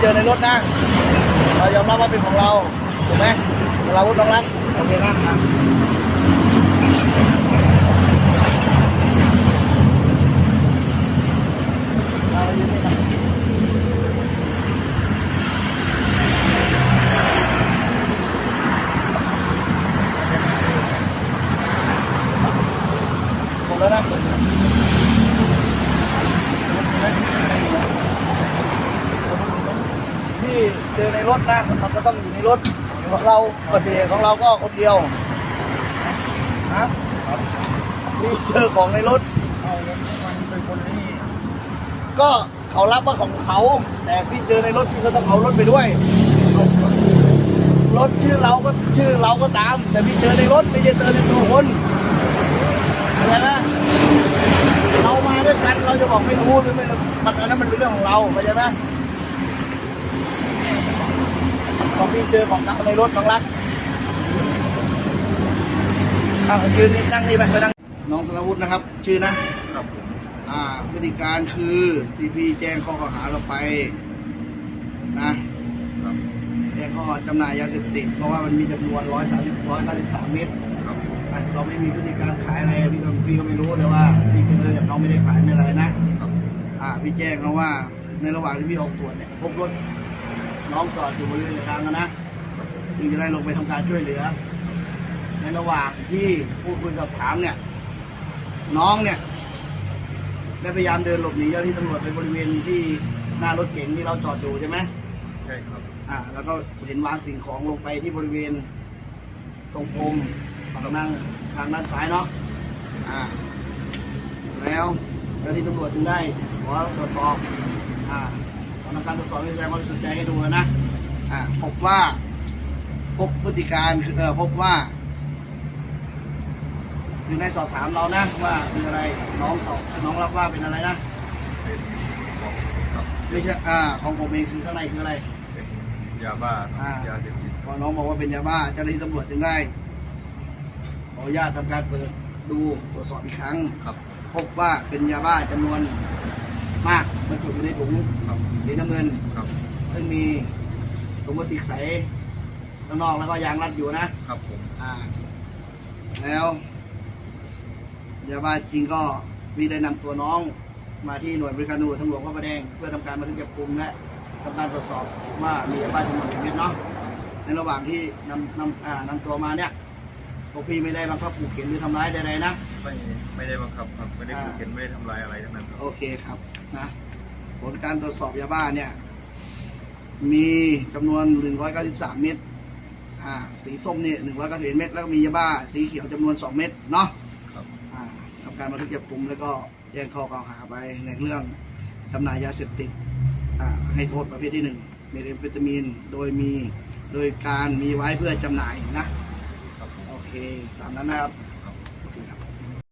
เจอในรถนะเรายอมรับว่าเป็นของเราถูกไหมเราวุฒิน้องรักโอเคนะครับยืนนี่นะหมดแล้วนะ ที่เจอในรถนะมันก็ต้องอยู่ในรถของเราปฏิเสธของเราก็คนเดียวนะนี่เจอของในรถก็เขารับว่าของเขา แต่พี่เจอในรถพี่ก็ต้องเอารถไปด้วยรถชื่อเราก็ชื่อเราก็ตาม แต่พี่เจอในรถไม่ใช่เจอในตัวคนเข้าใจไหมเรามาด้วยกันเราจะบอกไม่รู้หรือไม่มันอันนั้นมันเป็นเรื่องของเราเข้าใจไหม ของพี่เจอของเขาในรถน้องรักอ้าวชื่อนี่นั่งนี่ไปไปนั่งน้องสรวุฒินะครับ ชื่อนะครับอ่าพฤติการคือที่พี่แจ้งข้อกล่าวหาเราไป นะครับแจ้งข้อจำหน่ายยาเสพติดเพราะว่ามันมีจำนวนร้อยสามสิบร้อยเก้าสิบสามเมตรครับเราไม่มีพฤติการขายอะไรพี่ก็พี่ก็ไม่รู้แต่ว่าพี่เลยกับน้องไม่ได้ขายไม่อะไรนะครับอ่าพี่แจ้งเขาว่า ในระหว่างที่พี่ออกตรวจเนี่ยพบรถน้องจอดอยู่บริเวณทางนะจึงจะได้ลงไปทำการช่วยเหลือ ในระหว่างที่พูดคุยสอบถามเนี่ย น้องเนี่ย ได้พยายามเดินหลบหนีเจ้าหน้าที่ตำรวจไปบริเวณที่หน้ารถเก๋งที่เราจอดอยู่ใช่ไหมใช่ครับ อ่า แล้วก็เห็นวางสิ่งของลงไปที่บริเวณ ตรงพรมฝั่งนั่งทางด้านซ้ายเนาะอ่า แล้วเจ้าหน้าที่ตำรวจจึงได้ขอตรวจสอบ อ่าทำการตรวจสอบแสดงความสุทธิ์ใจให้ดูนะอ่าพบว่าพบพฤติการคือเออพบว่าคือได้สอบถามเรานะว่าเป็นอะไรน้องตอบน้องรับว่าเป็นอะไรนะไม่ใช่อ่าของผมเองคือข้างในคืออะไรยาบ้าอ่ายาเสพติดพอน้องบอกว่าเป็นยาบ้าเจ้าหน้าที่ตำรวจจึงได้ขออนุญาตทำการเปิดดูตรวจสอบอีกครั้ง ครับ พบว่าเป็นยาบ้าจำนวน มากบรรจุอยู่ในถุงครับสีน้ำเงินครับซึ่งมีถุงพลาสติกใสข้างนอกแล้วก็ยางรัดอยู่นะครับผมอ่า แล้วยาบ้าจริงก็มีได้นำตัวน้องมาที่หน่วยบริการตำรวจทางหลวงพระประแดง เพื่อทำการบันทึกจับกุมและทำการตรวจสอบว่ามียาบ้าจำนวนกี่เม็ดเนาะในระหว่างที่นำนำอ่านำตัวมาเนี่ยพวกพี่ไม่ได้บังคับขู่เข็นหรือทำร้ายใดๆนะไม่ไม่ได้บังคับครับไม่ได้อ่าขู่เข็นไม่ได้ทำลายอะไรทั้งนั้นครับโอเคครับ นะผลการตรวจสอบยาบ้าเนี่ย มีจำนวน 193 เม็ดอ่าสีส้มเนี่ย191เม็ดแล้วก็มียาบ้า สีเขียวจำนวน 2 เม็ดเนาะครับอ่าทำการบันทึกจับกุมแล้วก็แจ้งข้อกล่าวหาไปในเรื่องจำหน่ายยาเสพติดอ่าให้โทษประเภทที่หนึ่งเมทแอมเฟตามีนโดยมีโดยการมีไว้เพื่อจำหน่ายนะครับผมโอเค ตามนั้นนะครับ